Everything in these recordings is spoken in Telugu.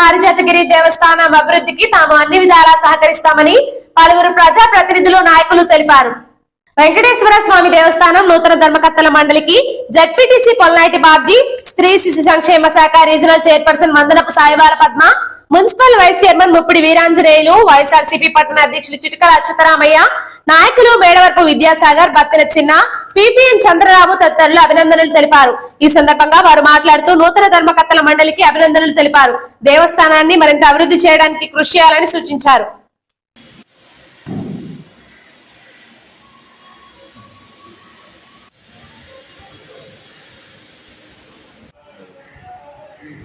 పారిజాతగిరి దేవస్థానం అభివృద్ధికి తాము అన్ని విధాలా సహకరిస్తామని పలువురు ప్రజా ప్రతినిధులు నాయకులు తెలిపారు. వెంకటేశ్వర స్వామి దేవస్థానం నూతన ధర్మకర్తల మండలికి జడ్పీటీసీ పొల్నాటి బాబ్జీ స్త్రీ శిశు సంక్షేమ శాఖ regional chairperson Vandanapu Sayivala Padma municipal vice chairman Muppidi Veeranjaneyulu YSRCP పట్టణ అధ్యక్షులు చిటికల అచ్యుతరామయ్య నాయకులు మేడవరపు విద్యాసాగర్ బత్తెల చిన్న పిపిఎన్ చంద్రరావు తదితరులు అభినందనలు తెలిపారు ఈ సందర్భంగా వారు మాట్లాడుతూ నూతన ధర్మకర్తల మండలికి అభినందనలు తెలిపారు దేవస్థానాన్ని మరింత అభివృద్ధి చేయడానికి కృషి చేయాలని సూచించారు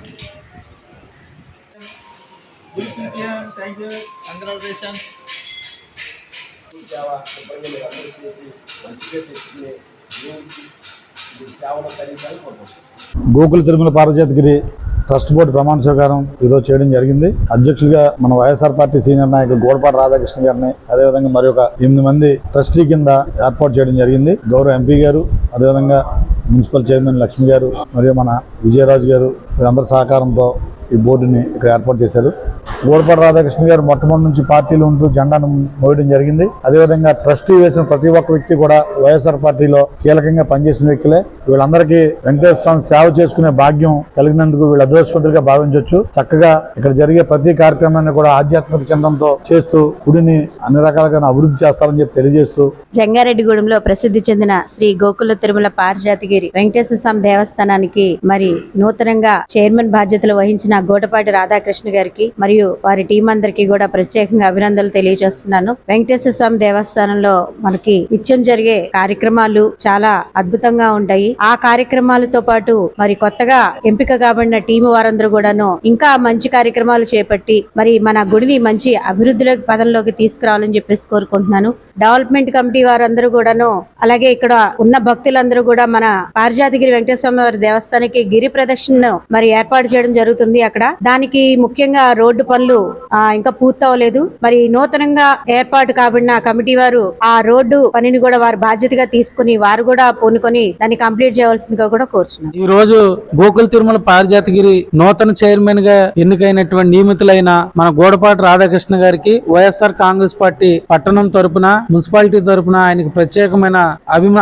Thank you. సేవ అందరూ చేసి మంచిగా తెచ్చుకుని సేవలు కలిగించాలని గోకుల తిరుమల పార్వజాతగిరి ట్రస్ట్ బోర్డు ప్రమాణ స్వీకారం ఈరోజు చేయడం జరిగింది. అధ్యక్షులుగా మన వైఎస్ఆర్ పార్టీ సీనియర్ నాయకులు గోడపాటి రాధాకృష్ణ గారిని అదేవిధంగా మరి ఒక ఎనిమిది మంది ట్రస్టీ కింద ఏర్పాటు చేయడం జరిగింది. గౌరవ ఎంపీ గారు అదేవిధంగా మున్సిపల్ చైర్మన్ లక్ష్మి గారు మరియు మన విజయరాజు గారు వీరందరి సహకారంతో ఈ బోర్డుని ఇక్కడ ఏర్పాటు చేశారు. గోడపాటి రాధాకృష్ణ గారు మొట్టమొదటి నుంచి పార్టీలో ఉంటూ జెండాను మోయడం జరిగింది. అదేవిధంగా ట్రస్టీ వేసిన ప్రతి ఒక్క వ్యక్తి కూడా వైఎస్ఆర్ పార్టీలో కీలకంగా పనిచేసిన వ్యక్తులే. వీళ్ళందరికీ వెంకటేశ్వర స్వామి సేవ చేసుకునే భాగ్యం కలిగినందుకు వీళ్ళు అదృష్టవంతులుగా భావించవచ్చు చక్కగా ఇక్కడ జరిగే ప్రతి కార్యక్రమాన్ని కూడా ఆధ్యాత్మిక చందంతో చేస్తూ గుడిని అన్ని రకాలుగా అభివృద్ధి చేస్తారని చెప్పి తెలియజేస్తూ జంగారెడ్డిగూడెంలో ప్రసిద్ధి చెందిన శ్రీ గోకుల తిరుమల పారిజాతగిరి వెంకటేశ్వర స్వామి దేవస్థానానికి మరి నూతనంగా చైర్మన్ బాధ్యతలు వహించిన గోటపాటి రాధాకృష్ణ గారికి మరియు వారి టీం అందరికీ కూడా ప్రత్యేకంగా అభినందనలు తెలియజేస్తున్నాను. వెంకటేశ్వర స్వామి దేవస్థానంలో మనకి నిత్యం జరిగే కార్యక్రమాలు చాలా అద్భుతంగా ఉంటాయి. ఆ కార్యక్రమాలతో పాటు మరి కొత్తగా ఎంపిక కాబడిన టీం వారందరూ కూడాను ఇంకా మంచి కార్యక్రమాలు చేపట్టి మరి మన గుడిని మంచి అభివృద్ధిలోకి పదంలోకి తీసుకురావాలని చెప్పేసి కోరుకుంటున్నాను. డెవలప్మెంట్ కమిటీ వారందరూ కూడాను అలాగే ఇక్కడ ఉన్న భక్తులందరూ కూడా మన పారిజాతగిరి వెంకటేశ్వర వారి దేవస్థానానికి గిరి ప్రదక్షిణను మరి ఏర్పాటు చేయడం జరుగుతుంది అక్కడ. దానికి ముఖ్యంగా రోడ్డు పనులు ఇంకా పూర్తవలేదు. మరి నూతనంగా ఏర్పాటు కాబడిన కమిటీ వారు ఆ రోడ్డు పనిని కూడా వారి బాధ్యతగా తీసుకుని వారు కూడా పూనుకొని దాన్ని కంప్లీట్ చేయవలసిందిగా కూడా కోరుచున్నారు ఈ రోజు గోకుల తిరుమల పారిజాతగిరి నూతన చైర్మన్గా ఎన్నికైనటువంటి నియమితులైన మన గోడపాటి రాధాకృష్ణ గారికి వైఎస్ఆర్ కాంగ్రెస్ పార్టీ పట్టణం తరపున మున్సిపాలిటీ తరపున ఆయనకు ప్రత్యేకమైన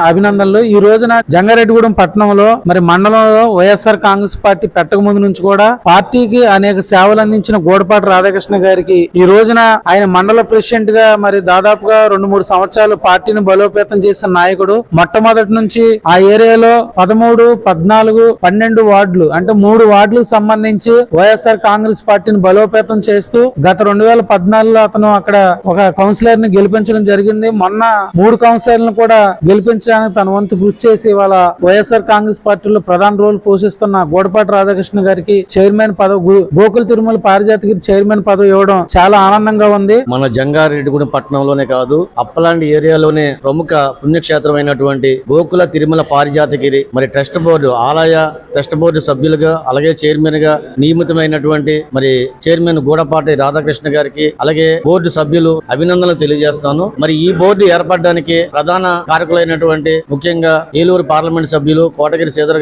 అభినందనలు. ఈ రోజున జంగారెడ్డిగూడెం పట్టణంలో మరి మండలంలో వైఎస్ఆర్ కాంగ్రెస్ పార్టీ పెట్టక ముందు నుంచి కూడా పార్టీకి అనేక సేవలు అందించిన గోడపాటి రాధాకృష్ణ గారికి ఈ రోజున ఆయన మండల ప్రెసిడెంట్గా మరి దాదాపుగా రెండు మూడు సంవత్సరాలు పార్టీని బలోపేతం చేసిన నాయకుడు. మొట్టమొదటి నుంచి ఆ ఏరియాలో పదమూడు పద్నాలుగు పన్నెండు వార్డులు అంటే మూడు వార్డులకు సంబంధించి వైఎస్ఆర్ కాంగ్రెస్ పార్టీని బలోపేతం చేస్తూ గత రెండు వేల పద్నాలుగులో అతను అక్కడ ఒక కౌన్సిలర్ని గెలిపించడం జరిగింది. మొన్న మూడు కౌన్సిలర్లను కూడా గెలిపించడానికి తన వంతు కృషి చేసి ఇవాళ వైఎస్ఆర్ కాంగ్రెస్ పార్టీలో ప్రధాన రోల్ పోషిస్తున్న గోడపాటి రాధాకృష్ణ గారికి చైర్మన్ పదవి గోకుల తిరుమల పారిజాతగిరి చైర్మన్ పదవి ఇవ్వడం చాలా ఆనందంగా ఉంది. మన జంగారెడ్డిగూడెం పట్టణంలోనే కాదు అప్పలాంటి ఏరియాలోనే ప్రముఖ పుణ్యక్షేత్రమైనటువంటి గోకుల తిరుమల పారిజాతగిరి మరి ట్రస్ట్ బోర్డు ఆలయ ట్రస్ట్ బోర్డు సభ్యులుగా అలాగే చైర్మన్గా నియమితమైనటువంటి మరి చైర్మన్ గూడపాటి రాధాకృష్ణ గారికి అలాగే బోర్డు సభ్యులు అభినందనలు తెలియజేస్తాను. మరి ఈ బోర్డు ఏర్పడడానికి ప్రధాన కారకులైనటువంటి ముఖ్యంగా ఏలూరు పార్లమెంట్ సభ్యులు కోటగిరి శ్రీధర్ గారు